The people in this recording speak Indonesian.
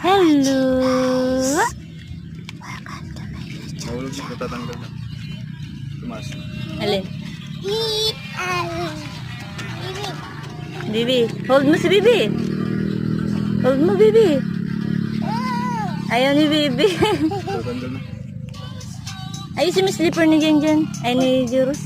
Hello. Tumas. Alin? Bibi. Hold mo si Bibi. Hold mo, Bibi. Ayaw ni Bibi. Tatanggal na. Ayusin mo slipper ni Jen Jen. Ay, ni Jurus.